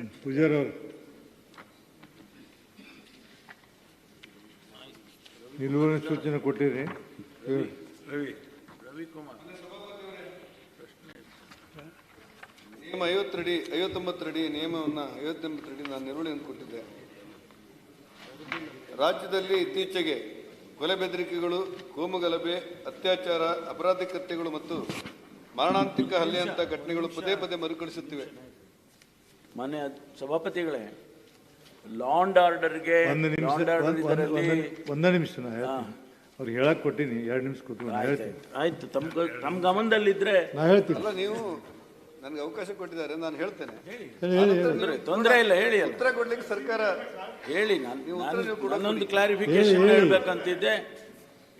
ಹ್ಮ್, ಪೂಜಾರಿ ಅವರು ನಿಲುವಳಿ ಸೂಚನೆ ಕೊಟ್ಟಿರಿ ರವಿಕುಮಾರ್ ನಿಯಮ ಐವತ್ತರಡಿ ಐವತ್ತೊಂಬತ್ತರಡಿ ನಿಯಮವನ್ನು ಐವತ್ತೊಂಬತ್ತರಡಿ ನಾನು ನಿರ್ವಹಣೆಯನ್ನು ಕೊಟ್ಟಿದ್ದೆ. ರಾಜ್ಯದಲ್ಲಿ ಇತ್ತೀಚೆಗೆ ಕೊಲೆ ಬೆದರಿಕೆಗಳು ಕೋಮುಗಲಭೆ ಅತ್ಯಾಚಾರ ಅಪರಾಧ ಕೃತ್ಯಗಳು ಮತ್ತು ಮಾರಣಾಂತಿಕ ಹಲ್ಲೆಯಂತಹ ಘಟನೆಗಳು ಪದೇ ಪದೇ ಮರುಕಳಿಸುತ್ತಿವೆ. ಮಾನ್ಯ ಸಭಾಪತಿಗಳೇ ಲಾಂಡ್ ಆರ್ಡರ್ಗೆ ಒಂದು ನಿಮಿಷ ಆರ್ಡರ್ ಒಂದ್- ನಿಮಿಷ ಅವ್ರು ಹೇಳಕ್ ಕೊಟ್ಟಿನಿ ಎರಡು ನಿಮಿಷ ಕೊಟ್ಟು ಹೇಳ್ತೀನಿ. ಆಯ್ತು. ತಮ್ಮ ತಮ್ ತಮ್ಮ ಗಮನದಲ್ಲಿದ್ರೆ ನಾ ಹೇಳ್ತೀನಿ. ಅಲ್ಲ ನೀವು ನನಗೆ ಅವಕಾಶ ಕೊಟ್ಟಿದ್ದಾರೆ ನಾನು ಹೇಳ್ತೇನೆ. ಹೇಳಿ ಹೇಳಿ ಹೇಳಿ. ತೊಂದ್ರೆ ತೊಂದರೆ ಇಲ್ಲ ಹೇಳಿ ಉತ್ತರ ಕೊಡ್ಲಿಕ್ಕೆ ಸರ್ಕಾರ ಹೇಳಿ ನಾನು ನೀವು ಉತ್ತರ ನೀವು ಕೊಡೋದು ನಾನೊಂದು ಕ್ಲಾರಿಫಿಕೇಶನ್ ಹೇಳಿ, ಹೇಳಿ. ಹೇಳ್ಬೇಕಂತಿದ್ದೆ.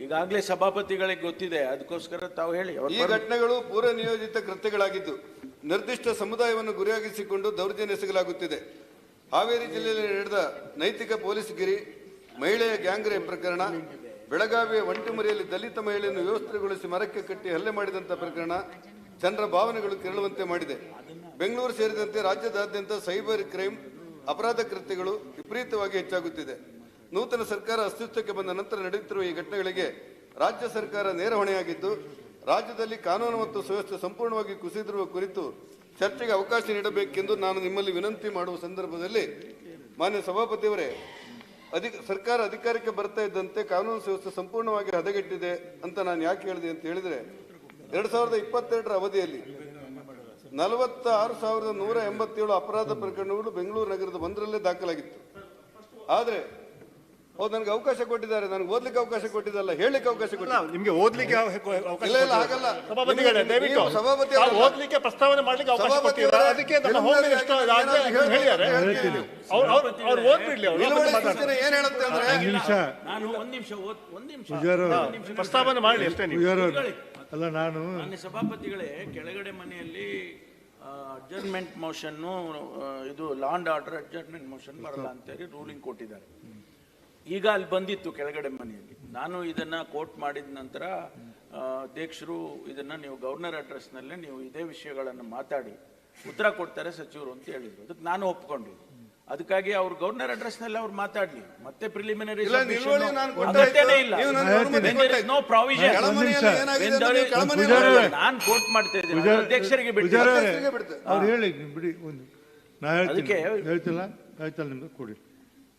ಈಗಾಗಲೇ ಸಭಾಪತಿಗಳಿಗೆ ಗೊತ್ತಿದೆ ಅದಕ್ಕೋಸ್ಕರ ತಾವು ಹೇಳಿ ಈ ಘಟನೆಗಳು ಪೂರ್ವ ನಿಯೋಜಿತ ಕೃತ್ಯಗಳಾಗಿದ್ದು. ನಿರ್ದಿಷ್ಟ ಸಮುದಾಯವನ್ನು ಗುರಿಯಾಗಿಸಿಕೊಂಡು ದೌರ್ಜನ್ಯ ಎಸಗಲಾಗುತ್ತಿದೆ. ಹಾವೇರಿ ಜಿಲ್ಲೆಯಲ್ಲಿ ನಡೆದ ನೈತಿಕ ಪೊಲೀಸ್ ಗಿರಿ ಮಹಿಳೆಯ ಗ್ಯಾಂಗ್ ರೇಪ್ ಪ್ರಕರಣ ಬೆಳಗಾವಿಯ ಒಂಟಿಮರಿಯಲ್ಲಿ ದಲಿತ ಮಹಿಳೆಯನ್ನು ವ್ಯವಸ್ಥೆಗೊಳಿಸಿ ಮರಕ್ಕೆ ಕಟ್ಟಿ ಹಲ್ಲೆ ಮಾಡಿದಂಥ ಪ್ರಕರಣ ಜನರ ಭಾವನೆಗಳು ಕೆರಳುವಂತೆ ಮಾಡಿದೆ. ಬೆಂಗಳೂರು ಸೇರಿದಂತೆ ರಾಜ್ಯದಾದ್ಯಂತ ಸೈಬರ್ ಕ್ರೈಮ್, ಅಪರಾಧ ಕೃತ್ಯಗಳು ವಿಪರೀತವಾಗಿ ಹೆಚ್ಚಾಗುತ್ತಿದೆ. ನೂತನ ಸರ್ಕಾರ ಅಸ್ತಿತ್ವಕ್ಕೆ ಬಂದ ನಂತರ ನಡೆಯುತ್ತಿರುವ ಈ ಘಟನೆಗಳಿಗೆ ರಾಜ್ಯ ಸರ್ಕಾರ ನೇರ ಹೊಣೆಯಾಗಿದ್ದು ರಾಜ್ಯದಲ್ಲಿ ಕಾನೂನು ಮತ್ತು ಸುವ್ಯವಸ್ಥೆ ಸಂಪೂರ್ಣವಾಗಿ ಕುಸಿದಿರುವ ಕುರಿತು ಚರ್ಚೆಗೆ ಅವಕಾಶ ನೀಡಬೇಕೆಂದು ನಾನು ನಿಮ್ಮಲ್ಲಿ ವಿನಂತಿ ಮಾಡುವ ಸಂದರ್ಭದಲ್ಲಿ ಮಾನ್ಯ ಸಭಾಪತಿಯವರೇ, ಅಧಿಕ, ಸರ್ಕಾರ ಅಧಿಕಾರಕ್ಕೆ ಬರ್ತಾ ಇದ್ದಂತೆ ಕಾನೂನು ಸುವ್ಯವಸ್ಥೆ ಸಂಪೂರ್ಣವಾಗಿ ಹದಗೆಟ್ಟಿದೆ ಅಂತ ನಾನು ಯಾಕೆ ಹೇಳಿದೆ ಅಂತ ಹೇಳಿದರೆ, ಎರಡು ಸಾವಿರದ ಇಪ್ಪತ್ತೆರಡರ ಅವಧಿಯಲ್ಲಿ ನಲವತ್ತ ಆರು ಸಾವಿರದ ನೂರ ಎಂಬತ್ತೇಳು ಅಪರಾಧ ಪ್ರಕರಣಗಳು ಬೆಂಗಳೂರು ನಗರದ ಒಂದರಲ್ಲೇ ದಾಖಲಾಗಿತ್ತು. ಆದ್ರೆ ಹೌದು ನನಗೆ ಅವಕಾಶ ಕೊಟ್ಟಿದ್ದಾರೆ ನನಗೆ ಓದ್ಲಿಕ್ಕೆ ಅವಕಾಶ ಕೊಟ್ಟಿದ್ದಲ್ಲ ಹೇಳಲಿಕ್ಕೆ ಅವಕಾಶ ಕೊಟ್ಟಿಲ್ಲ ನಿಮಗೆ ಓದ್ಲಿಕ್ಕೆ ಅವಕಾಶ ಇಲ್ಲ ಇಲ್ಲ. ಆಗಲ್ಲ ಸಭಾಪತಿಗಳೇ ದಯವಿಟ್ಟು ಸಭಾಪತಿ ಓದ್ಲಿಕ್ಕೆ ಪ್ರಸ್ತಾವನೆ ಮಾಡ್ಲಿಕ್ಕೆ ಅವಕಾಶ ಕೊಟ್ಟಿದ್ದಾರೆ. ಅದಕ್ಕೆ ನಮ್ಮ ಹೋಮ್ ಮಿನಿಸ್ಟರ್ ಆಗ್ಲೇ ಹೇಳಿದ್ದಾರೆ. ಅವ್ರು ಅವ್ರು ಅವ್ರು ಓದ್ಬಿಡ್ಲಿ ಅವ್ರು. ಏನು ಹೇಳುತ್ತೆ ಅಂದ್ರೆ ಒಂದ್ ನಿಮಿಷ. ನಾನು ಒಂದ್ ನಿಮಿಷ ಓದ್- ಒಂದ್ ನಿಮಿಷ. ಒಂದ್ ನಿಮಿಷ ಪ್ರಸ್ತಾವನೆ ಮಾಡಿ ಅಷ್ಟೇ ನೀವು. ಅಲ್ಲ ನಾನು ಮಾನ್ಯ ಸಭಾಪತಿಗಳೇ ಕೆಳಗಡೆ ಮನೆಯಲ್ಲಿ ಅಡ್ಜರ್ಮೆಂಟ್ ಮೋಷನ್ನು ಇದು ಲಾಂಡ್ ಆರ್ಡರ್ ಅಡ್ಜರ್ಮೆಂಟ್ ಮೋಷನ್ ಬರಲ್ಲ ಅಂತೇಳಿ ರೂಲಿಂಗ್ ಕೊಟ್ಟಿದ್ದಾರೆ. ಈಗ ಅಲ್ಲಿ ಬಂದಿತ್ತು ಕೆಳಗಡೆ ಮನೆಯಲ್ಲಿ. ನಾನು ಇದನ್ನ ಕೋಟ್ ಮಾಡಿದ ನಂತರ ಆ, ಅಧ್ಯಕ್ಷರು ಇದನ್ನ ನೀವು ಗವರ್ನರ್ ಅಡ್ರೆಸ್ನಲ್ಲೇ ನೀವು ಇದೇ ವಿಷಯಗಳನ್ನು ಮಾತಾಡಿ ಉತ್ತರ ಕೊಡ್ತಾರೆ ಸಚಿವರು ಅಂತ ಹೇಳಿದ್ರು. ಅದಕ್ಕೆ ನಾನು ಒಪ್ಕೊಂಡಿದ್ದೆ. ಅದಕ್ಕಾಗಿ ಅವ್ರು ಗವರ್ನರ್ ಅಡ್ರೆಸ್ನಲ್ಲಿ ಅವ್ರು ಮಾತಾಡ್ಲಿ. ಮತ್ತೆ ಪ್ರಿಲಿಮಿನರಿ ಇಲ್ಲ, ನಿಲುವಳಿ ನಾನು ಕೊಟ್ಟಾಯ್ತು. ಅಗತ್ಯನೇ ಇಲ್ಲ. ನೀವು ನನಗೆ ಅನುಮತಿ ನೋ ಪ್ರಾವಿಷನ್. ನಾನು ಕೋಟ್ ಮಾಡ್ತಾ ಇದ್ದೀನಿ. ಅಧ್ಯಕ್ಷರಿಗೆ ಬಿಡ್ತಾರೆ ಅಧ್ಯಕ್ಷರಿಗೆ ಬಿಡ್ತೆ. ಅವ್ರು ಹೇಳಿ ಬಿಡಿ ಒಂದು. ನಾ ಹೇಳ್ತೀನಿ. ಅದಕ್ಕೆ- ಹೇಳ್ತಿಲ್ಲ? ಆಯ್ತಲ್ಲ ನಿಮ್ಗೆ ಕೊಡಿ.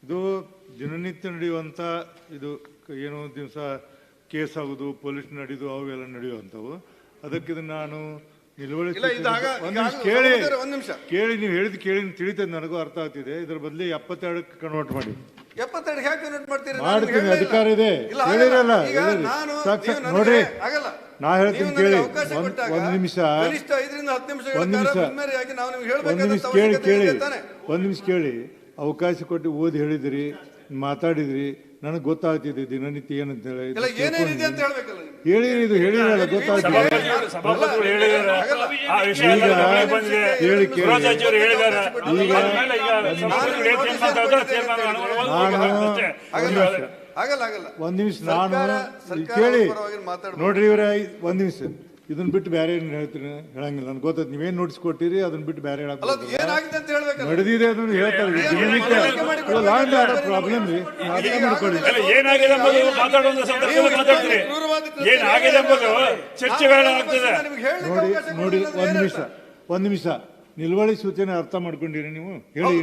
ಇದು ದಿನನಿತ್ಯ ನಡೆಯುವಂಥ ಇದು ಏನೋ ದಿವಸ ಕೇಸ್ ಆಗೋದು ಪೊಲೀಸ್ ನಡೆಯೋದು ಅವೆಲ್ಲ ನಡೆಯುವಂಥವು. ಅದಕ್ಕೆ ನಾನು ನಿಲುವಳಿ ಇಲ್ಲ, ಇದು ಸೂಚನೆ- ಆಗ- ಒಂದ್ ನಿಮಿಷ ಕೇಳಿ. ಕೇಳಿ ನೀವು ಹೇಳಿದ್ ಕೇಳಿ ತಿಳಿತದೆ ನನಗೂ ಅರ್ಥ ಆಗ್ತಿದೆ. ಇದರ ಬದಲು ಎಪ್ಪತ್ತೆರಡಕ್ಕೆ ಕನ್ವರ್ಟ್ ಮಾಡಿ. ಎಪ್ಪತ್ತೆರಡು ಹೇಗೆ ಕನ್ವರ್ಟ್ ಮಾಡ್ತೀರಿ? ಮಾಡ್ತೀನಿ, ಅಧಿಕಾರ ಇದೆ. ಹೇಳಿರಲ್ಲ, ಸಾಕ್ ನೋಡ್ರಿ. ನಾ ಹೇಳ್ತೀನಿ ಕೇಳಿ. ಒಂದ್- ನಿಮಿಷ. ಒಂದ್ ನಿಮಿಷ. ಮುನ್ಮೇರೆಯಾಗಿ ನಾವು ನಿಮ್ಗೆ ಒಂದ್ ನಿಮಿಷ ಕೇಳಿ ಕೇಳಿ. ಒಂದ್ ನಿಮಿಷ ಕೇಳಿ. ಅವಕಾಶ ಕೊಟ್ಟು ಓದಿ ಹೇಳಿದಿರಿ ಮಾತಾಡಿದ್ರಿ ನನಗೆ ಗೊತ್ತಾಗ್ತಿದೆ ದಿನನಿತ್ಯ ಏನಂತ ಹೇಳಿ. ಇಲ್ಲ ಏನೇನಿದೆ ಅಂತ ಹೇಳ್ಬೇಕಲ್ಲ ನೀವು. ಹೇಳಿರಿ ಇದು ಹೇಳಿರಲ್ಲ ಗೊತ್ತಾಗ್ತಿದೆ ಹೇಳಿ. ಈಗ ನಾನು ಒಂದ್ ನಿಮಿಷ. ನಾನು ಕೇಳಿ. ನೋಡ್ರಿ ಇವರೇ ಒಂದ್ ನಿಮಿಷ. ಇದನ್ನ ಬಿಟ್ಟು ಬೇರೆ ಏನು ಹೇಳ್ತೀನಿ ಹೇಳಂಗಿಲ್ಲ. ನನ್ಗೆ ಗೊತ್ತೈತೆ ನೀವೇನ್ ನೋಟಿಸ್ ಕೊಟ್ಟಿರಿ ಅದನ್ನ ಬಿಟ್ಟು ಬೇರೆ ಹೇಳಕ್ ನಡೆದಿದೆ ಅದನ್ನು ಹೇಳ್ತಾರೆ ಪ್ರಾಬ್ಲಮ್ ರೀ. ಮಾಡ್ಕೊಳ್ಳಿ. ಏನಾಗಿದೆ ನೋಡಿ ನೋಡಿ ಒಂದ್ ನಿಮಿಷ. ಒಂದ್ ನಿಮಿಷ. ನಿಲ್ವಳಿ ಸೂಚನೆ ಅರ್ಥ ಮಾಡ್ಕೊಂಡಿರಿ ನೀವು. ಹೇಳಿ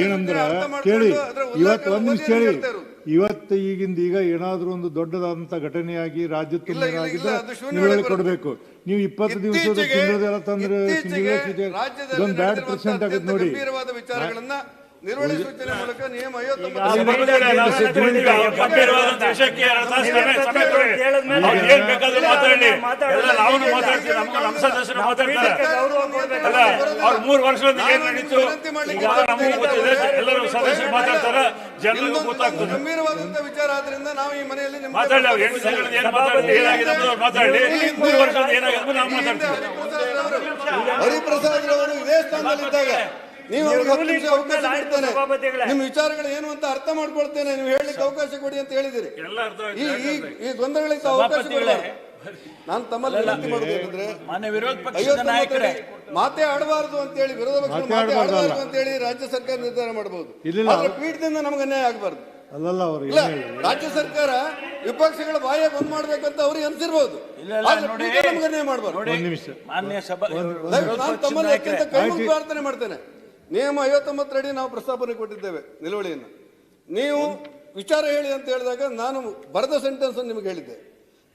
ಏನಂದ್ರ ಅರ್ಥ ಮಾಡ್ಕೊಂಡು ಕೇಳಿ. ಇವತ್ತು ಒಂದ್ ನಿಮಿಷ ಇರೋದು. ಇವತ್ತು ಈಗಿಂದ ಈಗ ಏನಾದರೂ ಒಂದು ದೊಡ್ಡದಾದಂತ ಘಟನೆಯಾಗಿ ರಾಜ್ಯ ಕೊಡಬೇಕು. ನೀವು ಇಪ್ಪತ್ತು ದಿವಸದ ತಿಂಗಳದೆಲ್ಲ ತಂದ್ರೆ ಬ್ಯಾಡ್ ಪರ್ಸೆಂಟ್ ಆಗುತ್ತೆ ನೋಡಿ. ನಿರ್ವಹಣೆ ಸೂಚನೆ ಮೂಲಕ ನಿಯಮ ಮೂರು ವರ್ಷದಿಂದ ಏನ್ ನಡೀತು? ಎಲ್ಲರೂ ಸದಸ್ಯರು ಮಾತಾಡ್ತಾರ ಜನರಿಗೂ ಗೊತ್ತಾಗ್ತದೆ. ಗಂಭೀರವಾದಂತ ವಿಚಾರ ಆದ್ರಿಂದ ನಾವು ಈ ಮನೆಯಲ್ಲಿ ಮಾತಾಡಲಿ ಅವ್ರು ಎಂಟು ತಿಂಗಳಿಂದ ಏನ್ ಮಾತಾಡ್ಲಿ ಏನಾಗಿದೆ ಅವ್ರು ಮಾತಾಡ್ಲಿ ಮೂರು ವರ್ಷದಿಂದ ಏನಾಗಿದೆ ನಾವು ಮಾತಾಡ್ತೀವಿ ಹರಿಪ್ರಸಾದ್ ಅವರು ಇದೇ ಸ್ಥಾನದಲ್ಲಿದ್ದಾಗ ನೀವು ಅವಕಾಶ ಕೊಡ್ತೇನೆ. ನಿಮ್ಮ ವಿಚಾರಗಳು ಏನು ಅಂತ ಅರ್ಥ ಮಾಡ್ಕೊಳ್ತೇನೆ. ನೀವು ಹೇಳಲಿಕ್ಕೆ ಅವಕಾಶ ಕೊಡಿ ಅಂತ ಹೇಳಿದಿರಿ. ಎಲ್ಲ ಅರ್ಥ ಈ ಆಯ್ತು ಈ- ಈ ಗೊಂದಲಗಳಿಗೆ ಅವಕಾಶ ಕೊಡಿ ನಾನು ತಮ್ಮಲ್ಲಿ ವಿನಂತಿ ಮಾಡಬೇಕಂದ್ರೆ ಮಾನ್ಯ ವಿರೋಧ ಪಕ್ಷದ ಐವತ್ತೊಂಬತ್ತರಲ್ಲಿ ನಾಯಕರೇ. ಮಾತೇ ಆಡಬಾರದು ಅಂತೇಳಿ ವಿರೋಧ ಪಕ್ಷ ಮಾತೇ ಆಡಬಾರದು ಅಂತ ಹೇಳಿ ರಾಜ್ಯ ಸರ್ಕಾರ ನಿರ್ಧಾರ ಮಾಡಬಹುದು. ಆದ್ರೆ ಪೀಠದಿಂದ ನಮ್ಗೆ ಅನ್ಯಾಯ ಆಗಬಾರ್ದು. ಅಲ್ಲಲ್ಲ ಅವ್ರು ಇಲ್ಲ ಏನು ಹೇಳಿ ರಾಜ್ಯ ಸರ್ಕಾರ ವಿಪಕ್ಷಗಳ ಬಾಯ ಬಂದ್ ಮಾಡ್ಬೇಕಂತ ಅವ್ರಿಗೆ ಅನ್ಸಿರ್ಬೋದು ನಮ್ಗೆ ಅನ್ಯಾಯ ಮಾಡಬಾರ್ದು. ನಿಮಿಷ. ಮಾನ್ಯ ಸಭಾ ನಾನು ತಮ್ಮಲ್ಲಿ ಕೈ ಮುಗಿದು ಪ್ರಾರ್ಥನೆ ಮಾಡ್ತೇನೆ. ನಿಯಮ ಐವತ್ತೊಂಬತ್ತರಡಿ ನಾವು ಪ್ರಸ್ತಾಪನೆ ಕೊಟ್ಟಿದ್ದೇವೆ ನಿಲುವಳಿಯನ್ನು. ನೀವು ವಿಚಾರ ಹೇಳಿ ಅಂತ ಹೇಳಿದಾಗ ನಾನು ಬರೆದ ಸೆಂಟೆನ್ಸ್ ನಿಮಗೆ ಹೇಳಿದ್ದೆ.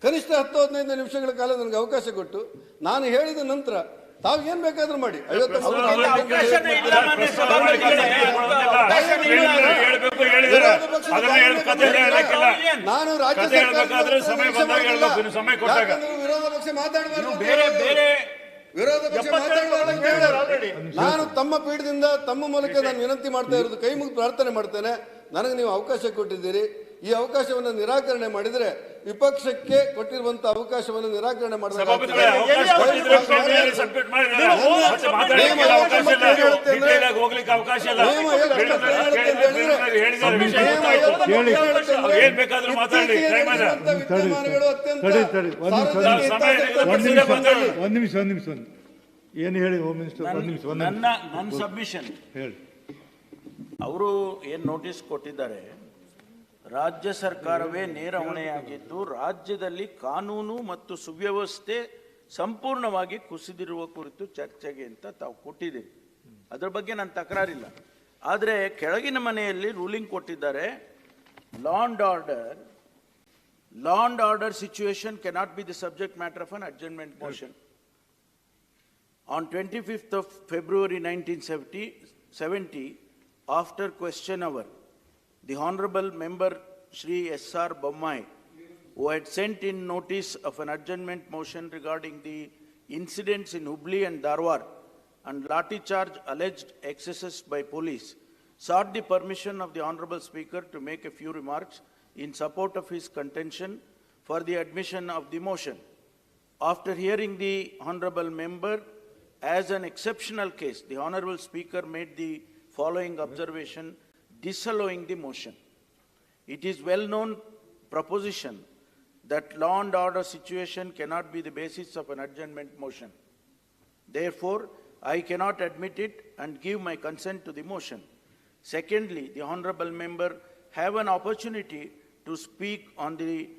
ಕನಿಷ್ಠ ಹತ್ತು ಹದಿನೈದು ನಿಮಿಷಗಳ ಕಾಲ ನನಗೆ ಅವಕಾಶ ಕೊಟ್ಟು ನಾನು ಹೇಳಿದ ನಂತರ ತಾವು ಏನ್ ಬೇಕಾದ್ರೂ ಮಾಡಿ. ನಾನು ರಾಜ್ಯ ಸರ್ಕಾರ ಹೇಳ್ಬೇಕಾದ್ರೆ ಸಮಯ ಬಂದಾಗ ಹೇಳ್ಬೇಕು ಸಮಯ ಕೊಟ್ಟಾಗ. ಯಾಕಂದ್ರೆ ವಿರೋಧ ಪಕ್ಷ ಮಾತಾಡಬಾರ್ದು ವಿರೋಧ ಪಕ್ಷ ನಾನು ತಮ್ಮ ಪೀಠದಿಂದ ತಮ್ಮ ಮೂಲಕ ನಾನು ವಿನಂತಿ ಮಾಡ್ತಾ ಇರೋದು ಕೈ ಮುಗಿದು ಪ್ರಾರ್ಥನೆ ಮಾಡ್ತೇನೆ. ನನಗೆ ನೀವು ಅವಕಾಶ ಕೊಟ್ಟಿದ್ದೀರಿ. ಈ ಅವಕಾಶವನ್ನು ನಿರಾಕರಣೆ ಮಾಡಿದರೆ ವಿಪಕ್ಷಕ್ಕೆ ಕೊಟ್ಟಿರುವಂತಹ ಅವಕಾಶವನ್ನು ನಿರಾಕರಣೆ ಒಂದ್ ನಿಮಿಷ. ಒಂದ್ ನಿಮಿಷ ಒಂದ್ ಏನು ಹೇಳಿ ಹೋಮ್ ಮಿನಿಸ್ಟರ್ ಒಂದ್ ನಿಮಿಷ ನನ್ನ ನಿಮಿಷ. ನನ್ನ ಸಬ್ಮಿಷನ್ ಹೇಳಿ. ಅವರು ಏನು ನೋಟಿಸ್ ಕೊಟ್ಟಿದ್ದಾರೆ ರಾಜ್ಯ ಸರ್ಕಾರವೇ ನೇರ ಹೊಣೆಯಾಗಿದ್ದು ರಾಜ್ಯದಲ್ಲಿ ಕಾನೂನು ಮತ್ತು ಸುವ್ಯವಸ್ಥೆ ಸಂಪೂರ್ಣವಾಗಿ ಕುಸಿದಿರುವ ಕುರಿತು ಚರ್ಚೆಗೆ ಅಂತ ತಾವು ಕೊಟ್ಟಿದ್ದೀರಿ ಅದರ ಬಗ್ಗೆ ನಾನು ತಕರಾರಿಲ್ಲ. ಆದರೆ ಕೆಳಗಿನ ಮನೆಯಲ್ಲಿ ರೂಲಿಂಗ್ ಕೊಟ್ಟಿದ್ದಾರೆ law and order law and order situation cannot be the subject matter of an adjustment motion On 25th of February 1970, after question hour, the Honorable Member Shri S.R. Bommai, who had sent in notice of an adjournment motion regarding the incidents in Hubli and Darwar and lathi charge alleged excesses by police, sought the permission of the Honorable Speaker to make a few remarks in support of his contention for the admission of the motion. After hearing the honorable member, as an exceptional case, the honorable speaker made the following observation disallowing the motion. It is well-known proposition that law and order situation cannot be the basis of an adjournment motion. Therefore, I cannot admit it and give my consent to the motion. Secondly, the honorable member have an opportunity to speak on the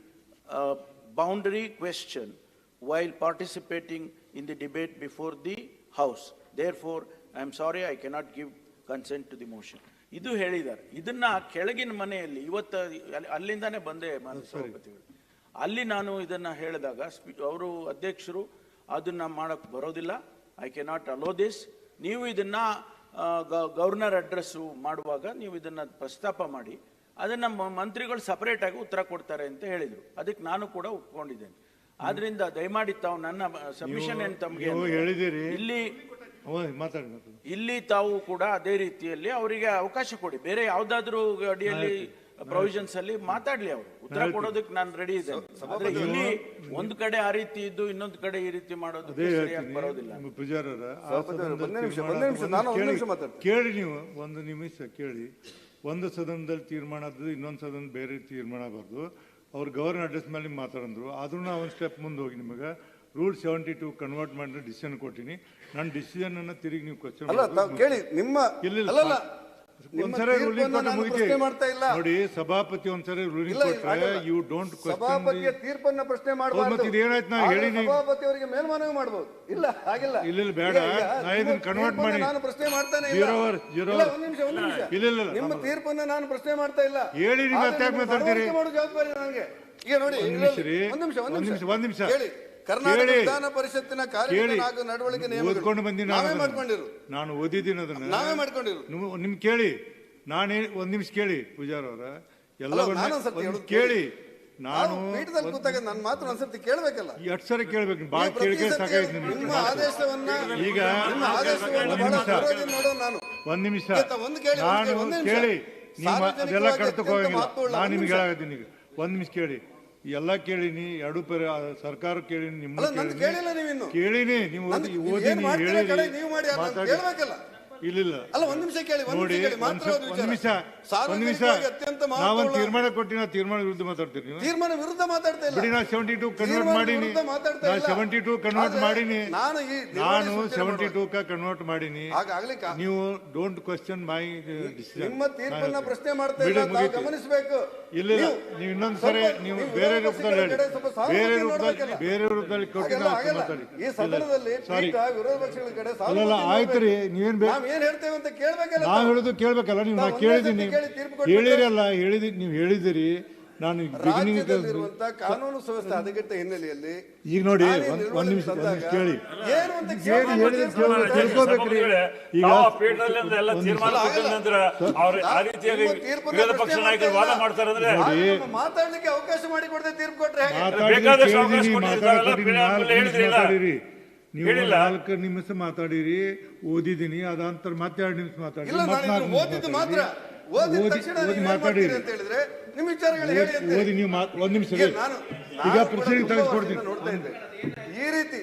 uh, boundary question while participating in the debate before the House. Therefore, I am sorry, I cannot give consent to the motion. ಇದು ಹೇಳಿದ್ದಾರೆ. ಇದನ್ನ ಕೆಳಗಿನ ಮನೆಯಲ್ಲಿ ಇವತ್ತು ಅಲ್ಲಿಂದಾನೆ ಬಂದೆ ಮಾನ್ಯ ಸಭಾಪತಿಗಳು. ಅಲ್ಲಿ ನಾನು ಇದನ್ನ ಹೇಳಿದಾಗ ಅವರು ಅಧ್ಯಕ್ಷರು ಅದನ್ನ ಮಾಡಕ್ ಬರೋದಿಲ್ಲ. I cannot allow this ನೀವು ಇದನ್ನ ಗವರ್ನರ್ ಅಡ್ರೆಸ್ಸು ಮಾಡುವಾಗ ನೀವು ಇದನ್ನ ಪ್ರಸ್ತಾಪ ಮಾಡಿ ಅದನ್ನ ಮಂತ್ರಿಗಳು ಸಪರೇಟ್ ಆಗಿ ಉತ್ತರ ಕೊಡ್ತಾರೆ ಅಂತ ಹೇಳಿದ್ರು. ಅದಕ್ಕೆ ನಾನು ಕೂಡ ಒಪ್ಕೊಂಡಿದ್ದೇನೆ. ಆದ್ರಿಂದ ದಯಮಾಡಿ ತಾವು ನನ್ನ ಸಬ್ಮಿಷನ್ ಏನು ತಮಗೆ. ಇಲ್ಲಿ ಇಲ್ಲಿ ತಾವು ಕೂಡ ಅದೇ ರೀತಿಯಲ್ಲಿ ಅವರಿಗೆ ಅವಕಾಶ ಕೊಡಿ. ಬೇರೆ ಯಾವ್ದಾದ್ರು ಅಡಿಯಲ್ಲಿ ಪ್ರೊವಿಷನ್ಸ್ ಅಲ್ಲಿ ಮಾತಾಡ್ಲಿ ಅವರು. ಉತ್ತರ ಕೊಡೋದಕ್ಕೆ ನಾನು ರೆಡಿ ಇದ್ದೇನೆ. ಆದ್ರೆ ಇಲ್ಲಿ ಒಂದ್ ಕಡೆ ಆ ರೀತಿ ಇದ್ದು ಇನ್ನೊಂದ್ ಕಡೆ ಈ ರೀತಿ ಮಾಡೋದು ಸರಿಯಾಗಿ ಬರೋದಿಲ್ಲ. ಕೇಳಿ- ನಿಮಿಷ ಮಾತಾಡ್ತೀನಿ. ಕೇಳಿ ನೀವು ಒಂದು ನಿಮಿಷ ಕೇಳಿ. ಒಂದು ಸದನದಲ್ಲಿ ತೀರ್ಮಾನ ಆದ್ದು ಇನ್ನೊಂದು ಸದನ ಬೇರೆ ತೀರ್ಮಾನ ಬರ್ದು ಅವ್ರು ಗವರ್ನರ್ ಅಡ್ರೆಸ್ ಮೇಲೆ ಮಾತಾಡಿದ್ರು. ಆದ್ರೂ ಒಂದು ಸ್ಟೆಪ್ ಮುಂದೆ ಹೋಗಿ ನಿಮಗೆ ರೂಲ್ ಸೆವೆಂಟಿ ಟು ಕನ್ವರ್ಟ್ ಮಾಡಿ ಡಿಸಿಷನ್ ಕೊಟ್ಟಿನಿ ನನ್ನ ಡಿಸಿಷನ್ ಅನ್ನ ತಿರುಗಿ ನೀವು ಕ್ವಶನ್ ಅಲ್ಲ ತಾವು ಕೇಳಿ ನಿಮ್ಮ ಇಲ್ಲ ನಿಮ್ಮ ಒಂದ್ಸರಿ ರೂಲಿಂಗ್ ಕೊಟ್ಟು ಮುಗಿತಿ ಮಾಡ್ತಾ ಇಲ್ಲ ನೋಡಿ ಸಭಾಪತಿ ಒಂದ್ಸರಿ ರೂಲಿಂಗ್ ಕೊಟ್ಟರೆ. ಯು ಡೋಂಟ್ ಸಭಾಪತಿಯ ತೀರ್ಪನ್ನ ಪ್ರಶ್ನೆ ಮಾಡಬಾರ್ದು ಮತ್ತೆ ಇದೇನಾಯ್ತು ನಾವು ಆದ್ರೆ ಹೇಳಿನಿ. ಸಭಾಪತಿ ಅವರಿಗೆ ಮೇಲ್ಮನವಿ ಮಾಡಬಹುದು ಇಲ್ಲ ಹಾಗಿಲ್ಲ ಇಲ್ಲ, ಇಲ್ಲ, ಬೇಡ. ನಾನು ಇದನ್ನ ಕನ್ವರ್ಟ್ ಮಾಡಿ. ನಾನು ಪ್ರಶ್ನೆ ಮಾಡ್ತಾನೆ ಇಲ್ಲ ಜೀರೋ ಇಲ್ಲ, hour. ಒಂದ್ ನಿಮಿಷ ಒಂದು ನಿಮಿಷ ಇಲ್ಲ, ಇಲ್ಲ. ನಿಮ್ಮ ತೀರ್ಪನ್ನ ನಾನು ಪ್ರಶ್ನೆ ಮಾಡ್ತಾ ಇಲ್ಲ ಹೇಳಿ, ನೀವು ಮತ್ತೆ ಮಾತಾಡ್ತೀರಿ? ಮನವರಿಕೆ ಮಾಡೋ ಜವಾಬ್ದಾರಿ ನನಗೆ ಈಗ ನೋಡಿ ಒಂದು ನಿಮಿಷ ಒಂದು ಒಂದ್ ನಿಮಿಷ ಒಂದ್ ಒಂದ್ ನಿಮಿಷ ನಿಮಿಷ, ಒಂದ್ ನಿಮಿಷ. ಹೇಳಿ ಕರ್ನಾಟಕ. ವಿಧಾನ ಪರಿಷತ್ತಿನ ನಡವಳಿಕೆ ಓದ್ಕೊಂಡು ಬಂದಿನಿ ನಾವೇ ನಾನು ಮಾಡ್ಕೊಂಡಿರು ನಾನು ಓದಿದ್ದೀನಿ ಅದನ್ನ. ನಾವೇ ಮಾಡ್ಕೊಂಡಿರು ನೀವು ನಿಮ್ ಕೇಳಿ. ನಾನು ಒಂದ್ ನಿಮಿಷ ಕೇಳಿ ಪೂಜಾರ್ ಅವರ. ಹೇಳೋದು ಕೇಳಿ. ನಾನು ಪೀಠದಲ್ಲಿ ಕೂತಾಗ ನನ್ನ ಮಾತು ಒಂದ್ಸರ್ತಿ ಕೇಳಬೇಕಲ್ಲ. ಎಷ್ಟು ಸರಿ ಕೇಳ್ಬೇಕು ಭಾಳ ಕೇಳಿಕೆ ಸಾಕಾಯ್ತು ನಿಮ್ಮ ಆದೇಶವನ್ನ ಈಗ ನಿಮ್ಮ ಆದೇಶವನ್ನ ನಾನು. ಒಂದ್ ನಿಮಿಷ. ಒಂದು ಕೇಳಿ, ನಾನು ಕೇಳಿ, ನಿಮ್ಮ ಅದೆಲ್ಲ ಮಹತ್ವವುಳ್ಳ ನಾನು ನಿಮ್ಗೆ. ಈಗ. ಒಂದ್ ನಿಮಿಷ ಕೇಳಿ. ಎಲ್ಲ ಕೇಳಿನಿ ಎರಡು ಪೇರ ಸರ್ಕಾರ ಕೇಳಿನಿ ನಿಮ್ಮ ನೀವಿನ್ನು. ಕೇಳಿನಿ ನೀವು ಹೇಳಿರಿ ಮಾಡಿ ಅದನ್ನ ಮಾತಾಡಿ. ಇಲ್ಲ ಅಲ್ಲ ಒಂದ್ ನಿಮಿಷ ಕೇಳಿ ಒಂದ್ ನೋಡಿ ನಿಮಿಷ ಕೇಳಿ ಒಂದ್ ಮಾತ್ರ ಒಂದು ಒಂದ್ ನಿಮಿಷ ಒಂದ್ ನಿಮಿಷ. ಸಾರ್ವಜನಿಕವಾಗಿ ಅತ್ಯಂತ ನಾವೊಂದು ಮಹತ್ವವುಳ್ಳ ತೀರ್ಮಾನ ಕೊಟ್ಟಿನ ತೀರ್ಮಾನ ವಿರುದ್ಧ ಮಾತಾಡ್ತೀರಿ ನೀವು. ತೀರ್ಮಾನ ವಿರುದ್ಧ ಮಾತಾಡ್ತಾ ಇಲ್ಲ. ಬಿಡಿ ನಾ ಸೆವೆಂಟಿ ಟೂ ಕನ್ವರ್ಟ್ ತೀರ್ಮಾನ ಮಾಡೀನಿ. ವಿರುದ್ಧ ಮಾತಾಡ್ತಾ ನಾ ಇಲ್ಲ. ಸೆವೆಂಟಿ ಟೂ ಕನ್ವರ್ಟ್ ಆದ್ರೆ ಮಾಡೀನಿ. ನಾನು ಈ ನಿರ್ವಹಣೆ ನಾನು ಸೂಚನೆ ಸೆವೆಂಟಿ ಟೂ ಕ ಕನ್ವರ್ಟ್ ಮಾಡೀನಿ. ಹಾಗಾಗ್ಲಿ ಕಾ- ನೀವು ಡೋಂಟ್ ಕ್ವಶನ್ ಮೈ ಡಿಸಿಷನ್ ನಿಮ್ಮ ತೀರ್ಪನ್ನ ಪ್ರಶ್ನೆ ಮಾಡ್ತಾ ಇಲ್ಲ ತಾವು ಗಮನಿಸಬೇಕು. ಇಲ್ಲ ಇಲ್ಲ. ನೀವು ಇನ್ನೊಂದ್ ಸರಿ ನೀವು ಬೇರೆ ರೂಪದಲ್ಲಿ ಹೇಳಿ. ಬೇರೆ ರೂಪದಲ್ಲಿ ಬೇರೆ ರೂಪದಲ್ಲಿ ಕೊಟ್ಟು ನಾವು. ಮಾತಾಡಿ. ಈ ಸದನದಲ್ಲಿ ಸಾರಿ ಪೀಠ ವಿರೋಧ ಪಕ್ಷಗಳ ಕಡೆ ಅಲ್ಲಲ್ಲ ಆಯ್ತು ರೀ. ನೀವೇನ್ ಬೇಕು? ನಾವ್ ಏನ್ ಹೇಳ್ತೇವೆ ಅಂತ ಕೇಳಬೇಕಲ್ಲ ನಾವು ತಾವು. ಹೇಳುದು ಕೇಳ್ಬೇಕಲ್ಲ ನೀವು ನಾ ಕೇಳಿದೀನಿ ಒಂದೇ ಕೇಳಿದ್ದೀನಿ ಸತಿ ಕೇಳಿ ತೀರ್ಪು ಕೊಟ್ಬಿಟ್ರೆ- ಹೇಳಿರಲ್ಲ ಹೇಳಿದಿ ನೀವು ಹೇಳಿದಿರಿ. ನಾನು ಬಿಗಿನಿಂಗ್ ರಾಜ್ಯದಲ್ಲಿರುವಂತ ಕಾನೂನು ಸಂಸ್ಥೆ ಅದಕ್ಕಿಂತ ಹಿನ್ನೆಲೆಯಲ್ಲಿ ಈಗ ನೋಡಿ ನಾನೇ ಒಂದ್ ಒಂದ್ ನಿಮಿಷ ಒಂದ್ ನಿಮಿಷ ತಂದಾಗ ಕೇಳಿ. ಏನು ಅಂತ ತೀರ್ಮಾನ ಕೇಳ್ಬೇಕು, ತಿಳ್ಕೊಬೇಕ್ರಿ ಈಗ ಯಾವ ಪೀಠದಲ್ಲಿ ಎಲ್ಲ ತೀರ್ಮಾನ ಕೊಟ್ಟಿದ ನಂತರ ಅವ್ರು ಆ ರೀತಿಯಾಗಿ ನಿಮ್ಮ ತೀರ್ಪನ್ನ ವಿರೋಧ ಪಕ್ಷ ಪ್ರಶ್ನೆ ನಾಯಕರು ವಾದ ಮಾಡ್ತಾ ಮಾಡ್ತಾರೆ ಅಂದ್ರೆ ಇಲ್ಲ. ಆಗ ನಮ್ಮ ಮಾತಾಡ್ಲಿಕ್ಕೆ ಅವಕಾಶ ಮಾಡಿ ಕೊಡದೆ ತೀರ್ಪು ಕೊಟ್ರೆ ಹೇಗೆ? ಮಾತಾಡಿರಿ ಬೇಕಾದಷ್ಟು ಅವಕಾಶ ನಾಲ್ಕು. ಮಾತಾಡಿರಿ. ನೀವು ಹೇಳಿಲ್ಲ. ನಾಲ್ಕು ನಿಮಿಷ ಮಾತಾಡಿರಿ ಓದಿದ್ದೀನಿ ಅದಂತರ ಮತ್ತೆ ಎರಡು ನಿಮಿಷ ಮಾತಾಡಿ ಇಲ್ಲ ನಾನು ಇದನ್ನ ಓದಿದ್ದು ಮಾತಾಡಿರಿ. ಮಾತ್ರ. ಓದಿದ ಓದಿ ತಕ್ಷಣ ಓದಿ ನೀವು ಮಾತಾಡಿರಿ. ಅಂತ ಹೇಳಿದ್ರೆ ನಿಮ್ಮ ವಿಚಾರಗಳು ಹೇಳಿ ಅಂತ ಓದಿ ನೀವು ಮಾತ್- ಒಂದ್ ನಿಮಿಷ ಈಗ ನಾನು ಈಗ ನಾನು ಪ್ರೊಸೀಡಿಂಗ್ ತುಂಬಾ ತೆಗೆಸ್ಕೊಡ್ತೀನಿ. ವರ್ಷದಿಂದ ನೋಡ್ತಾ ಇದ್ದೆ. ಈ ರೀತಿ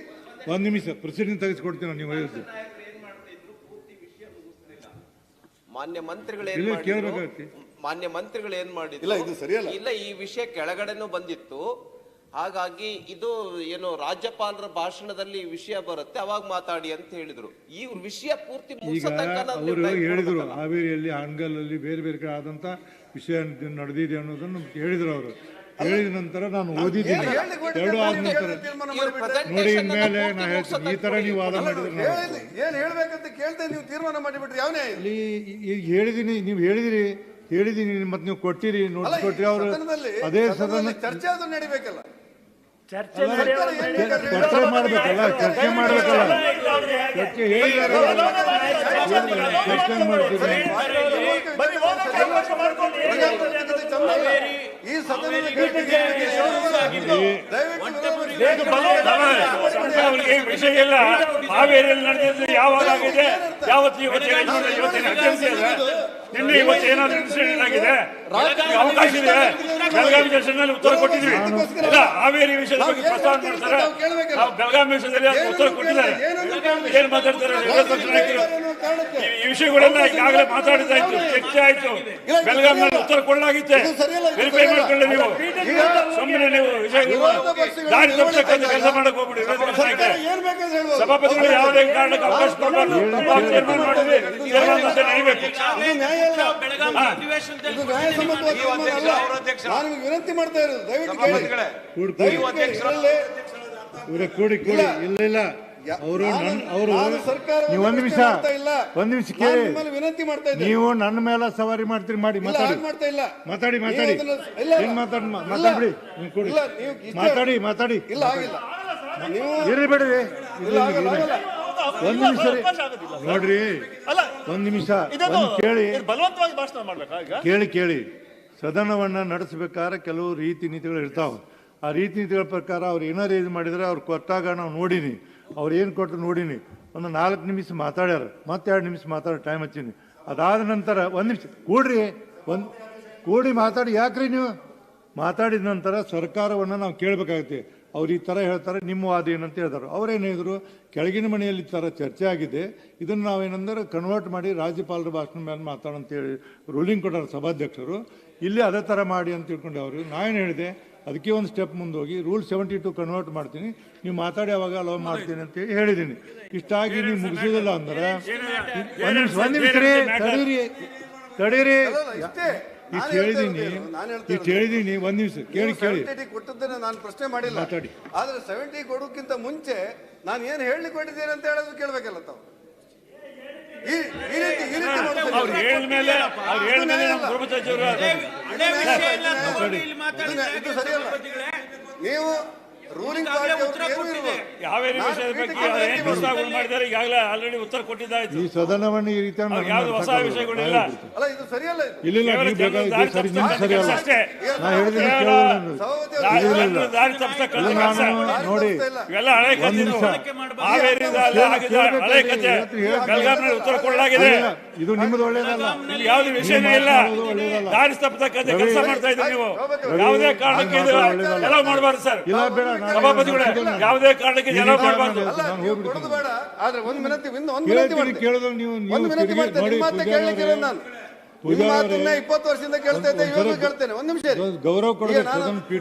ಒಂದ್ ನಿಮಿಷ ಪ್ರೊಸೀಡಿಂಗ್ ತೆಗೆಸ್ಕೊಡ್ತೀನಿ ನೀವು ಹೇಳಿದ್ದು ಮಾನ್ಯ ಮಂತ್ರಿಗಳು ಏನ್ ಇಲ್ಲ, ಮಾಡಿದ್ರು? ಕೇಳ್ಬೇಕಾಗತ್ತೆ. ಮಾನ್ಯ ಮಂತ್ರಿಗಳು ಏನ್ ಮಾಡಿದ್ರು? ಇಲ್ಲ, ಇದು ಸರಿಯಲ್ಲ. ಇಲ್ಲ ಈ ವಿಷಯ ಕೆಳಗಡೆನೂ ಬಂದಿತ್ತು. ಹಾಗಾಗಿ ಇದು ಏನು ರಾಜ್ಯಪಾಲರ ಭಾಷಣದಲ್ಲಿ ವಿಷಯ ಬರುತ್ತೆ ಅವಾಗ ಮಾತಾಡಿ ಅಂತ ಹೇಳಿದ್ರು. ಈ ವಿಷಯ ಪೂರ್ತಿ ಈಗ ಅವರು ಹೇಳಿದ್ರು ಹಾವೇರಿಯಲ್ಲಿ ಹಣಗಲ್ಲಲ್ಲಿ ಬೇರೆ ಬೇರೆ ಕಡೆ ಆದಂತ ವಿಷಯ ನಡೆದಿದೆ ಅನ್ನೋದನ್ನು ಹೇಳಿದ್ರು ಅವರು. ಹೇಳಿದ ನಂತರ ನಾನು ಓದಿದ್ದೀನಿ. ಎರಡು ಆದ ನಂತರ ನೋಡಿ ಇನ್ಮೇಲೆ ನಾ ಹೇಳ್ತೀನಿ. ಈ ತರ ನೀವು ವಾದ ಮಾಡಿದ್ರೆ ಏನು ಹೇಳ್ಬೇಕಂತ ಕೇಳ್ತೇನೆ ನೀವು ತೀರ್ಮಾನ ಮಾಡಿಬಿಟ್ರಿ ಯಾವನೇ ಇಲ್ಲಿ ಈಗ ಹೇಳಿದೀನಿ ನೀವು ಹೇಳಿದಿರಿ ಹೇಳಿದೀನಿ ಮತ್ತೆ ನೀವು ಕೊಟ್ಟಿರಿ ನೋಟ್ಸ್ ಕೊಟ್ಟಿರಿ ಅವರು ಅದೇ ಸದನ ಚರ್ಚೆ ಅದು ನಡಿಬೇಕಲ್ಲ. ಚರ್ಚೆ ಚರ್ಚೆ ಮಾಡ್ಬೇಕಲ್ಲ ಚರ್ಚೆ ಮಾಡ್ಬೇಕಲ್ಲ? ಚರ್ಚೆ ಚರ್ಚೆ. ಈ ವಿಷಯ ಇಲ್ಲ? ಹಾವೇರಿಯಲ್ಲಿ ನಡೆದಿದ್ದು ಯಾವಾಗ ಆಗಿದೆ ಯಾವತ್ತು ಯೋಚನೆ ಯೋಚನೆ ನಿನ್ನೆ ಇವತ್ತು ಏನಾದ್ರೂ ಡಿಸಿಷನ್ ಆಗಿದೆ? ಅವಕಾಶ ಇದೆ. ಬೆಳಗಾವಿ ದರ್ಶನದಲ್ಲಿ ಉತ್ತರ ಕೊಟ್ಟಿದ್ವಿ ಇಲ್ಲ ಹಾವೇರಿ ವಿಷಯದ ಬಗ್ಗೆ ಪ್ರಸ್ತಾವ ಮಾಡ್ತಾರೆ. ನಾವು ಬೆಳಗಾವಿ ವಿಷಯದಲ್ಲಿ ಉತ್ತರ ಕೊಟ್ಟಿದ್ದಾರೆ. ಏನ್ ಮಾತಾಡ್ತಾರೆ ಈ- ವಿಷಯಗಳೆಲ್ಲ ಈಗಾಗಲೇ ಮಾತಾಡಿದಾಯ್ತು ಚರ್ಚೆ ಆಯ್ತು ಬೆಳಗಾವಿನಲ್ಲಿ ಉತ್ತರ ಕೊಡಲಾಗಿತ್ತೆ ವೆರಿಫೈ ಮಾಡ್ಕೊಳ್ಳಿ ನೀವು ಸುಮ್ಮನೆ ನೀವು ದಾರಿ ತಪ್ಪಿಸಕ್ಕಂತ ಕೆಲಸ ಮಾಡಕ್ ಹೋಗ್ಬಿಡಿ ಸಭಾಪತಿಗಳು ಯಾವುದೇ ಕಾರಣಕ್ಕೆ ಅವಕಾಶ ಕೊಡಬಾರ್ದು ತೀರ್ಮಾನ ನಡೀಬೇಕು ನ್ಯಾಯಸಮ್ಮತವಾದ ತೀರ್ಮಾನ ನಾನು ವಿನಂತಿ ಮಾಡ್ತಾ ಇರೋದು ದಯವಿಟ್ಟು ಕೂಡಿ ಕೂಡಿ ಇಲ್ಲ ಇಲ್ಲ ಅವರು ಅವರು ನೀವು ಒಂದು ನಿಮಿಷ. ಒಂದ್ ನಿಮಿಷ ಕೇಳಿ. ನಿಮ್ಮಲ್ಲಿ ವಿನಂತಿ ಮಾಡ್ತಾ ಇದ್ದೇನೆ. ನೀವು ನನ್ನ ಮೇಲೆ ಸವಾರಿ ಮಾಡ್ತೀರಿ ಮಾಡಿ ಮಾತಾಡಿ. ಹಾಗೆ ಮಾಡ್ತಾ ಇಲ್ಲ. ಮಾತಾಡಿ ಮಾತಾಡಿ. ಇಲ್ಲ, ಮಾತಾಡಿ ಮಾತಾಡ್ ಮಾತಾಡಿ ಮಾತಾಡಿ. ಇಲ್ಲ ಆಗಿಲ್ಲ ಬಿಡ್ರಿ. ಆಗಲ್ಲ ಆಗಲ್ಲ ಒಂದ್ ನಿಮಿಷ ನೋಡ್ರಿ. ಅಲ್ಲ ಒಂದ್ ನಿಮಿಷ. ಕೇಳಿ. ಇದು ಬಲವಂತವಾಗಿ ಭಾಷಣ ಮಾಡ್ಬೇಕಾ ಈಗ? ಕೇಳಿ ಕೇಳಿ. ಸದನವನ್ನ ನಡೆಸಬೇಕಾದ್ರೆ ಕೆಲವು ರೀತಿ ನೀತಿಗಳು ಇರ್ತಾವೆ. ಆ ರೀತಿ ನೀತಿಗಳ ಪ್ರಕಾರ ಅವ್ರು ಏನಾರು ಇದು ಮಾಡಿದ್ರೆ ಅವ್ರು ಕೊಟ್ಟಾಗ ನಾವು ನೋಡೀನಿ. ಅವ್ರು ಏನು ಕೊಟ್ಟರು ನೋಡೀನಿ. ಒಂದು ನಾಲ್ಕು ನಿಮಿಷ ಮಾತಾಡ್ಯಾರ. ಮತ್ತೆ ಎರಡು ನಿಮಿಷ ಮಾತಾಡೋ ಟೈಮ್ ಹಚ್ಚೀನಿ. ಅದಾದ ನಂತರ ಒಂದು ನಿಮಿಷ, ಕೂಡ್ರಿ, ಒಂದು, ಕೂಡಿ ಮಾತಾಡಿ. ಯಾಕ್ರಿ ನೀವು? ಮಾತಾಡಿದ ನಂತರ ಸರ್ಕಾರವನ್ನು ನಾವು ಕೇಳಬೇಕಾಗುತ್ತೆ. ಅವ್ರು ಈ ಥರ ಹೇಳ್ತಾರೆ, ನಿಮ್ಮ ವಾದ ಏನಂತ ಹೇಳ್ತಾರೆ. ಅವ್ರೇನು ಹೇಳಿದ್ರು? ಕೆಳಗಿನ ಮನೆಯಲ್ಲಿ ಈ ಥರ ಚರ್ಚೆ ಆಗಿದೆ. ಇದನ್ನು ನಾವೇನಂದ್ರೆ ಕನ್ವರ್ಟ್ ಮಾಡಿ ರಾಜ್ಯಪಾಲರ ಭಾಷಣ ಮೇಲೆ ಮಾತಾಡಂತೇಳಿ ರೂಲಿಂಗ್ ಕೊಡೋರು ಸಭಾಧ್ಯಕ್ಷರು. ಇಲ್ಲಿ ಅದೇ ಥರ ಮಾಡಿ ಅಂತ ತಿಳ್ಕೊಂಡೆ ಅವರು. ನಾವೇನು ಹೇಳಿದೆ? ಅದಕ್ಕೆ ಒಂದು ಸ್ಟೆಪ್ ಮುಂದೋಗಿ ರೂಲ್ ಸೆವೆಂಟಿ ಟು ಕನ್ವರ್ಟ್ ಮಾಡ್ತೀನಿ. ನೀವು ಮಾತಾಡಿ ಅವಾಗ ಅಲೋ ಮಾಡ್ತೀನಿ ಅಂತೇಳಿ ಹೇಳಿದ್ದೀನಿ. ಇಷ್ಟಾಗಿ ನೀವು ಮುಗಿಸೋದಿಲ್ಲ ಅಂದ್ರೆ ಒಂದು ನಿಮಿಷ ತಡೀರಿ ತಡೀರಿ. ಇಷ್ಟೇ ಇಷ್ಟು. ನಾನು ಹೇಳ್ತಾ ಹೇಳಿದ್ದೀನಿ ಇರೋದು, ನಾನು ಇಷ್ಟು ಹೇಳಿದ್ದೀನಿ ಒಂದು ನಿಮಿಷ ಕೇಳಿ ಕೇಳಿ. ಸೆವೆಂಟಿ ಕೊಟ್ಟದ್ದನ್ನ ನಾನು ಪ್ರಶ್ನೆ ಮಾಡಿಲ್ಲ. ಮಾತಾಡಿ. ಆದ್ರೆ ಸೆವೆಂಟಿ ಕೊಡೋಕ್ಕಿಂತ ಮುಂಚೆ ನಾನು ಏನು ಹೇಳಲಿಕ್ಕೆ ಕೊಟ್ಟಿದ್ದೇನೆ ಅಂತ ಹೇಳೋದು ಕೇಳಬೇಕಲ್ಲ ತಾವು ಈ ಈ ರೀತಿ ಈ ರೀತಿ ಮಾಡ್ತಾ ಅವ್ರು ಇದ್ದೀರಾ? ಹೇಳಿದ ಮೇಲೆ ಅವ್ರು ಹೇಳಿದ ಮೇಲೆ ನಮ್ಮ ಇದು ಸರಿಯಲ್ಲ. ನೀವು ಏನು ಇರ್ಬೋದು ವಿಷಯದ ಬಗ್ಗೆ ಅವ್ರು ಪ್ರಸ್ತಾವಗಳು ಮಾಡಿದ್ದಾರೆ ಈಗಾಗಲೇ ಆಲ್ರೆಡಿ ಉತ್ತರ ಕೊಟ್ಟಿದ್ದಾಯ್ತು. ಈ ಸದನವನ್ನು ಈ ರೀತಿ ಯಾವ್ದು ಹೊಸ ವಿಷಯಗಳಿಲ್ಲ ಅಲ್ಲ ಇದು ಸರಿಯಲ್ಲ ಇದು. ಇಲ್ಲ ತಪ್ಪಿಸ್ತಕ್ಕಂಥ ಅಷ್ಟೇ. ದಾರಿ- ತಪ್ಪಿಸ್ತಕ್ಕಂಥ ಕೆಲಸ ನೋಡಿ ಇವೆಲ್ಲ ಹಳೆ ಕಥೆ ಆಗಿದ್ದ ಹಳೆ ಕಥೆ. ಬೆಳಗಾವಿನಲ್ಲಿ ಉತ್ತರ ಕೊಡಲಾಗಿದೆ. ಇದು ನಿಮ್ಮದು ಒಳ್ಳೇದಲ್ಲ. ಇಲ್ಲಿ ಯಾವ್ದು ವಿಷಯನೇ ಇಲ್ಲ. ದಾರಿ ತಪ್ಪತಕ್ಕಂಥ ಕೆಲಸ ಮಾಡ್ತಾ ಇದ್ದೀವಿ ನೀವು. ಯಾವುದೇ ಕಾರಣಕ್ಕೆ ಇದು ಮಾಡಬಾರ್ದು ಸರ್. ಇಲ್ಲ ಬೇಡ. ಸಭಾಪತಿಗಳೇ ಯಾವುದೇ ಕಾರಣಕ್ಕೆ ಜನ ಮಾಡಬಾರ್ದು ಅಲ್ಲ ನಾನು ನೀವು ಹೋಗ್ಬಿಡ್ತೀನಿ. ಕೊಡೋದು ಬೇಡ. ಆದ್ರೆ ಒಂದು ವಿನಂತಿ ಒಂದು ಒಂದು ವಿನಂತಿ ಮಾಡ್ತೀನಿ. ಕೇಳೋದು ನೀವು ನೀವು ಒಂದು ವಿನಂತಿ ತಿರುಗಿ ಮಾಡ್ತೇನೆ. ನಿಮ್ಮ ಮಾತನ್ನ ಪೂಜಾರಿ ನಾನು. ಪೂಜಾರಿ ನಿಮ್ಮ ಮಾತನ್ನ ಇಪ್ಪತ್ತು ವರ್ಷದಿಂದ ಕೇಳ್ತಾ ಇದ್ದೆ ಇವಾಗ ಕೇಳ್ತೇನೆ. ಒಂದು ನಿಮಿಷ ಗೌರವ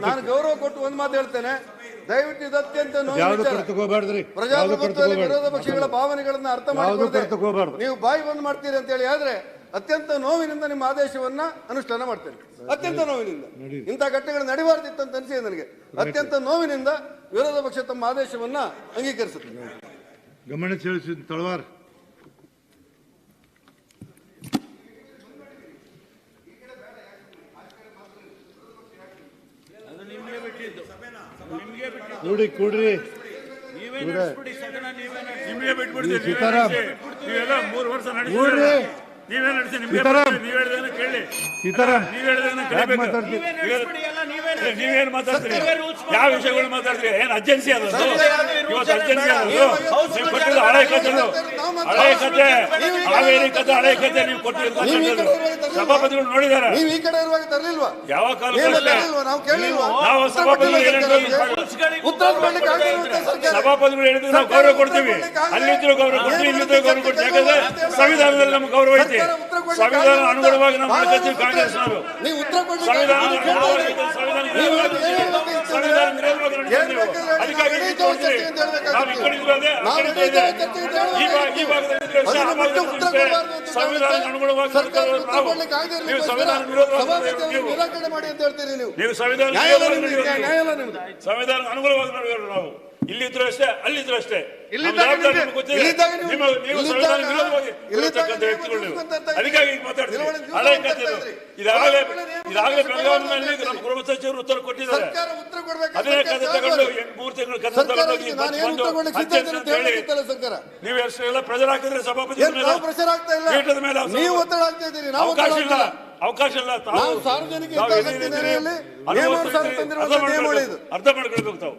ನಾನು ಗೌರವ ಕೊಟ್ಟು ಒಂದು ಮಾತು ಹೇಳ್ತೇನೆ. ದಯವಿಟ್ಟು ಇದು ಅತ್ಯಂತ ಪ್ರಜಾಪ್ರಭುತ್ವದಲ್ಲಿ ವಿರೋಧ ಪಕ್ಷಗಳ ಭಾವನೆಗಳನ್ನ ಅರ್ಥ ಮಾಡಿಕೊಳ್ಳದೆ ನೀವು ಬಾಯಿ ಬಂದ್ ಮಾಡ್ತೀರಿ ಅಂತ ಹೇಳಿ ಆದ್ರೆ ಅತ್ಯಂತ ನೋವಿನಿಂದ ನಿಮ್ಮ ಆದೇಶವನ್ನ ಅನುಷ್ಠಾನ ಮಾಡ್ತೇನೆ. ಅತ್ಯಂತ ನೋವಿನಿಂದ. ಇಂಥ ಘಟನೆಗಳು ನಡೆಯಬಾರ್ದಿತ್ತು ಅಂತ ಅನಿಸಿದೆ ನನಗೆ. ಅತ್ಯಂತ ನೋವಿನಿಂದ ವಿರೋಧ ಪಕ್ಷ ತಮ್ಮ ಆದೇಶವನ್ನ ಅಂಗೀಕರಿಸುತ್ತೆ. ಗಮನ ಸೆಳೆಸಿದ ತಳವಾರ್. ನೋಡಿ ಕೊಡ್ರಿ. ನೀವೇ. ನೀವೆಲ್ಲ ಮೂರು ವರ್ಷ ನೋಡ್ರಿ. ನೀವೇ ನಡೆಸಿ ನಿಮ್ಗೆ. ನೀವ್ ಹೇಳ್ದೇನ ಕೇಳಿ. ಈ ನೀವ್ ಕೇಳಬೇಕು. ಮಾತಾಡ್ತೀರಿ? ನೀವೇ ನೀವೇ ಏ, ನೀವೇನ್ ಮಾತಾಡ್ತೀರಿ? ಯಾವ ವಿಷಯಗಳು ಮಾತಾಡ್ತೀರಿ? ಏನ್ ಅರ್ಜೆನ್ಸಿ ಅದೊಂದು ಇವತ್ತು ಕೊಟ್ಟಿದ್ದು ಹಳೆ ಕಥೆಗಳು ಹಳೆ ಕಥೆ ಹಾವೇರಿ ಕಥೆ ಹಳೆ ಕಥೆ ನೀವು ಸಭಾಪತಿಗಳು ನೋಡಿದಾರೆ. ನೀವು ಈ ಕಡೆ ಇರುವಾಗ ತರಲಿಲ್ವಾ? ಯಾವ ಕಾಲ ನೀವು ಕೇಳಿಲ್ವಾ? ಸಭಾಪತಿಗಳು ಕೊಟ್ಟಿಲ್ಲ ಉತ್ತರ ಸರ್ಕಾರ. ಸಭಾಪತಿಗಳು ಹೇಳಿದ್ರೆ ನಾವು ಗೌರವ ಕೊಡ್ತೀವಿ. ಅಲ್ಲಿದ್ರು ಗೌರವ ಕೊಡ್ತೀವಿ ಇಲ್ಲಿದ್ರು ಗೌರವ ಕೊಡ್ತೀವಿ. ಯಾಕಂದ್ರೆ ಸಂವಿಧಾನದಲ್ಲಿ ನಮ್ಗೆ ಗೌರವ ಐತಿ ಸಂವಿಧಾನ ಅನುಗುಣವಾಗಿ ನಾವು ಮಾಡ್ಕೊತೀವಿ ಕಾಂಗ್ರೆಸ್ನವರು ಸಂವಿಧಾನ ಸಂವಿಧಾನ ಸಂವಿಧಾನ ಅನುಗುಣವಾಗಿ ನಾವು ಸಂವಿಧಾನ ನಿರಾಕರಣೆ ಮಾಡಿ ಅಂತ ಹೇಳ್ತೀರಿ ನೀವು. ಸಂವಿಧಾನ ಅನುಗುಣವಾಗಿ ನಾವು. ಇಲ್ಲಿದ್ರು ಅಷ್ಟೇ ಅಲ್ಲಿದ್ರು ಅಷ್ಟೇ. ಅದಕ್ಕಾಗಿ ಮಾತಾಡ್ತೀವಿ ಹಳೆ ಕಥೆ ಇದಾಗಲೇ ಇದಾಗಲೇ ಬೆಳಗಾವಿನಲ್ಲಿ ನಮ್ಮ ಗೃಹ ಸಚಿವರು ಉತ್ತರ ಕೊಟ್ಟಿದ್ದಾರೆ. ಅದೇ ಕಥೆ ತಗೊಂಡು ಮೂರು ತಿಂಗಳು ಕಥೆ ತಗೊಂಡೋಗಿ ನೀವು ಎಷ್ಟೆಲ್ಲ ಪ್ರೆಜರ್ ಹಾಕಿದ್ರೆ ಸಭಾಪತಿ ಪ್ರೆಷರ್ ಪೀಠದ ಮೇಲೆ ನೀವು ಒತ್ತಡ ಆಗ್ತಾ ಇದ್ದೀರಿ. ನಾವು ಅವಕಾಶ ಇಲ್ಲ. ಅವಕಾಶ ಇಲ್ಲ. ತಾವು ಸಾರ್ವಜನಿಕ. ಅರ್ಥ ಮಾಡ್ಕೊಳ್ಬೇಕು ತಾವು.